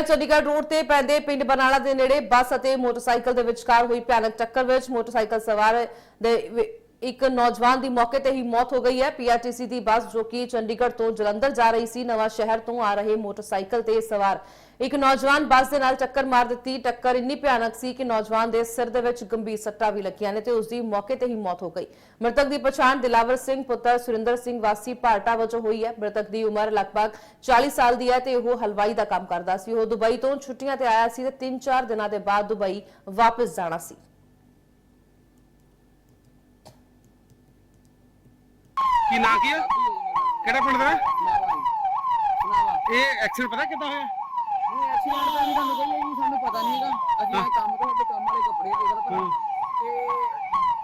ਸ਼ਹਿਰ ਚੰਡੀਗੜ੍ਹ ਰੋਡ ਤੇ ਪੈਂਦੇ ਪਿੰਡ ਬਨਾਲਾ ਦੇ ਨੇੜੇ ਬੱਸ ਅਤੇ ਮੋਟਰਸਾਈਕਲ ਦੇ ਵਿਚਕਾਰ ਹੋਈ ਭਿਆਨਕ ਟੱਕਰ ਵਿੱਚ ਮੋਟਰਸਾਈਕਲ ਸਵਾਰ ਦੇ ਇੱਕ ਨੌਜਵਾਨ ਦੀ ਮੌਕੇ ਤੇ ਹੀ ਮੌਤ ਹੋ ਗਈ ਹੈ। ਪੀਆਰਟੀਸੀ ਦੀ ਬੱਸ ਜੋ ਕਿ ਚੰਡੀਗੜ੍ਹ ਤੋਂ ਜਲੰਧਰ ਜਾ ਰਹੀ ਸੀ, ਨਵਾਂ ਸ਼ਹਿਰ ਤੋਂ ਆ ਰਹੇ ਮੋਟਰਸਾਈਕਲ ਤੇ ਸਵਾਰ। ਇੱਕ ਨੌਜਵਾਨ ਬੱਸ ਦੇ ਨਾਲ ਟੱਕਰ ਮਾਰ ਦਿੱਤੀ। ਟੱਕਰ ਇੰਨੀ ਭਿਆਨਕ ਸੀ ਕਿ ਨੌਜਵਾਨ ਦੇ ਸਿਰ ਦੇ ਵਿੱਚ ਗੰਭੀਰ ਸੱਟਾਂ ਵੀ ਲੱਗੀਆਂ ਨੇ ਤੇ ਉਸ ਦੀ ਮੌਕੇ ਤੇ ਹੀ ਮੌਤ ਹੋ ਗਈ। ਮ੍ਰਿਤਕ ਦੀ ਪਛਾਣ ਦਿਲਾਵਰ ਸਿੰਘ ਪੁੱਤਰ ਸੁਰਿੰਦਰ ਸਿੰਘ ਵਾਸੀ ਭਾਰਟਾ ਵਜੋਂ ਹੋਈ ਹੈ। ਮ੍ਰਿਤਕ ਦੀ ਉਮਰ ਲਗਭਗ 40 ਸਾਲ ਦੀ ਹੈ ਤੇ ਉਹ ਹਲਵਾਈ ਦਾ ਕੰਮ ਕਰਦਾ ਸੀ। ਉਹ ਦੁਬਈ ਤੋਂ ਛੁੱਟੀਆਂ ਤੇ ਆਇਆ ਸੀ ਤੇ 3-4 ਦਿਨਾਂ ਦੇ ਬਾਅਦ ਦੁਬਈ ਵਾਪਸ ਜਾਣਾ ਸੀ। ਕੀ ਨਾਂ ਕੀ ਹੈ ਕਿਹੜਾ ਪਿੰਡ ਦਾ? ਇਹ ਐਕਸੀਡੈਂਟ ਪਤਾ ਕਿੱਦਾਂ ਹੋਇਆ? ਨਹੀਂ ਐਕਸੀਡੈਂਟ ਦਾ ਵੀ ਤੁਹਾਨੂੰ ਕਹੀਏ ਜੀ ਸਾਨੂੰ ਪਤਾ ਨਹੀਂ ਹੈਗਾ। ਅਸੀਂ ਇਹ ਕੰਮ ਤੋਂ ਸਾਡੇ ਕੰਮ ਵਾਲੇ ਕੱਪੜੇ ਦੇ ਪਰ ਤੇ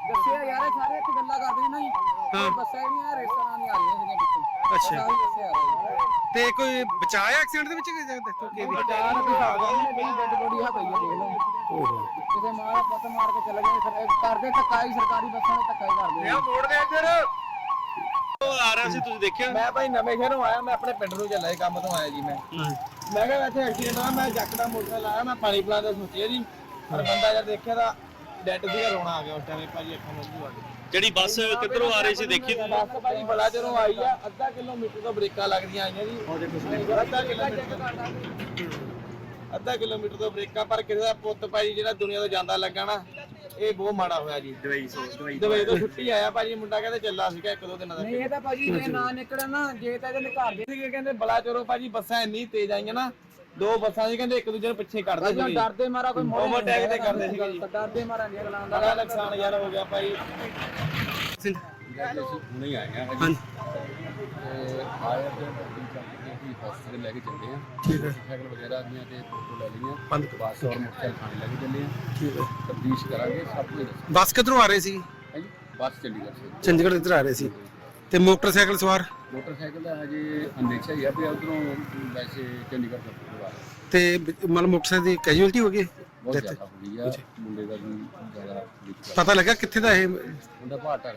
ਦੱਸਿਆ ਯਾਰ ਇਹ ਸਾਰੇ ਇੱਥੇ ਗੱਲਾਂ ਕਰਦੇ ਨੇ ਨਾ ਜੀ। ਹਾਂ। ਤੇ ਬੱਸਾਂ ਜਿਹੜੀਆਂ ਰੇਸਾਂ ਦੀਆਂ ਆ ਰਹੀਆਂ ਸੀਗੀਆਂ ਪਿੱਛੋਂ। ਅੱਛਾ। ਪਤਾ ਵੀ ਦੱਸਿਆ ਆ ਰਿਹਾ ਤੇ ਕੋਈ ਬਚਾਇਆ ਐਕਸੀਡੈਂਟ ਦੇ ਵਿੱਚ ਕਿ ਜਾਂ ਦੇਖੋ ਕੀ ਜੀ ਚਾਰ ਵੀ ਸਾਗਾ ਨੇ ਬਈ ਡੈਡ ਬੋਡੀ ਆ ਪਈ ਹੈ ਦੇਖ ਲਓ। ਕਿਤੇ ਮਾਰ ਪਤ ਮਾਰ ਕੇ ਚਲੇ ਗਏ ਸਰ ਕਰਦੇ ਧੱਕਾ ਹੀ ਸਰਕਾਰੀ ਬੱਸਾਂ ਨੇ ਧੱਕਾ ਹੀ ਕਰਦੇ ਨੇ। ਮੋੜ ਦੇ ਇੱਧਰ। ਆ ਰਿਹਾ ਸੀ ਤੁਸੀਂ ਦੇਖਿਆ? ਮੈਂ ਭਾਈ ਨਵੇਂ ਸ਼ਹਿਰੋਂ ਆਇਆ ਮੈਂ ਆਪਣੇ ਪਿੰਡ ਨੂੰ ਚੱਲਿਆ ਸੀ ਕੰਮ ਤੋਂ ਆਇਆ ਜੀ ਮੈਂ। ਮੈਂ ਕਿਹਾ ਇੱਥੇ ਐਕਸੀਡੈਂਟ ਹੋਇਆ ਮੈਂ ਜੱਕਦਾ ਮੋਟਰਸਾਈਕਲ ਆਇਆ ਮੈਂ ਪਾਣੀ ਪਿਲਾਉਣ ਦਾ ਸੋਚਿਆ ਜੀ। ਪਰ ਬੰਦਾ ਜਦ ਦੇਖਿਆ ਤਾਂ ਡੈਡ ਸੀਗਾ ਰੋਣਾ ਆ ਗਿਆ ਉਸ ਟਾਈਮ ਭਾਜੀ ਅੱਖਾਂ ਮੁੰਝੂ ਆ ਗਈ ਜਿਹੜੀ ਬੱਸ ਕਿੱਧਰੋਂ ਆ ਰਹੀ ਸੀ ਦੇਖੀ ਤੁਸੀਂ? ਬੱਸ ਭਾਜੀ ਬੜਾ ਜਦੋਂ ਆਈ ਆ ਅੱਧਾ ਕਿਲੋਮੀਟਰ ਤੋਂ ਬ੍ਰੇਕਾਂ ਲੱਗਦੀਆਂ ਆਈਆਂ ਜੀ। ਅੱਧਾ ਕਿਲੋਮੀਟਰ ਅੱਧਾ ਕਿਲੋਮੀਟਰ ਤੋਂ ਬ੍ਰੇਕਾਂ ਪਰ ਕਿਸੇ ਦਾ ਪੁੱਤ ਭਾਜੀ ਜਿਹੜਾ ਦੁਨੀਆ ਤੋਂ ਜਾਂਦਾ ਲੱਗਾ ਨਾ ਇਹ ਬਹੁਤ ਮਾੜਾ ਹੋਇਆ ਜੀ। ਦਵਾਈ ਸੋ ਦਵਾਈ ਦਵਾਈ ਤੋਂ ਛੁੱਟੀ ਆਇਆ ਭਾਜੀ ਮੁੰਡਾ ਕਹਿੰਦੇ ਚੱਲਾ ਸੀਗਾ ਇੱਕ ਦੋ ਦਿਨਾਂ ਦਾ ਨਹੀਂ ਇਹ ਤਾਂ ਭਾਜੀ ਜੇ ਨਾ ਨਿਕਲਣ ਨਾ ਜੇ ਤਾਂ ਇਹਦੇ ਘਰ ਦੇ ਸੀਗੇ ਕਹਿੰਦੇ ਬਲਾ ਚੋਰੋ ਭਾਜੀ ਬੱਸਾਂ ਇੰਨੀ ਤੇਜ਼ ਆਈਆਂ ਨਾ ਦੋ ਬੱਸਾਂ ਸੀ ਕਹਿੰਦੇ ਇੱਕ ਦੂਜੇ ਨੂੰ ਪਿੱਛੇ ਕੱਢਦੇ ਸੀ ਡਰਦੇ ਮਾਰਾ ਕੋਈ ਓਵਰਟੇਕ ਤੇ ਕਰਦੇ ਸੀਗੇ ਜੀ। ਡਰਦੇ ਮਾਰਾ ਨਹੀਂ ਅਗਲਾ ਬੜਾ ਨੁਕਸਾਨ ਯਾਰ ਹੋ ਗਿਆ ਭਾਈ। ਹੁਣੇ ਆਏ ਲੈ ਕੇ ਚੱਲੇ ਆ। ਠੀਕ ਹੈ। ਸਾਈਕਲ ਵਗੈਰਾ ਦੀਆਂ ਤੇ ਫੋਟੋ ਲੈ ਲਈਆਂ। ਬੰਦ ਬੱਸ ਔਰ ਮੋਟਰਸਾਈਕਲ ਥਾਣੇ ਲੈ ਕੇ ਚੱਲੇ ਆ। ਠੀਕ ਹੈ। ਤਬਦੀਸ਼ ਕਰਾਂਗੇ ਸਭ ਕੁਝ ਦੱਸਾਂਗੇ। ਬੱਸ ਕਿੱਧਰੋਂ ਆ ਰਹੀ ਸੀ? ਹਾਂਜੀ ਬੱਸ ਚੰਡੀਗੜ੍ਹ ਇੱਧਰ ਆ ਰਹੇ ਸੀ? ਤੇ ਮੋਟਰਸਾਈਕਲ ਸਵਾਰ? ਮੋਟਰਸਾਈਕਲ ਦਾ ਹਜੇ ਅਨਦੇਸ਼ਾ ਹੀ ਆ ਵੀ ਉਧਰੋਂ ਵੈਸੇ ਚੰਡੀਗੜ੍ਹ ਤੋਂ ਪੂਰਾ ਤੇ ਮਤਲਬ ਮੋਟਰਸਾਈਕਲ ਦੀ ਕੈਜੂਅਲਟੀ ਹੋ ਗਈ? ਬਹੁਤ Death? ਜ਼ਿਆਦਾ ਹੋ ਗਈ ਆ। ਮੁੰਡੇ ਦਾ ਵੀ ਜ਼ਿਆਦਾ ਦਿੱਕਤ ਪਤਾ ਲੱਗਾ ਕਿੱਥੇ ਦਾ ਇਹ? ਉਹਦਾ ਭਾਟਾ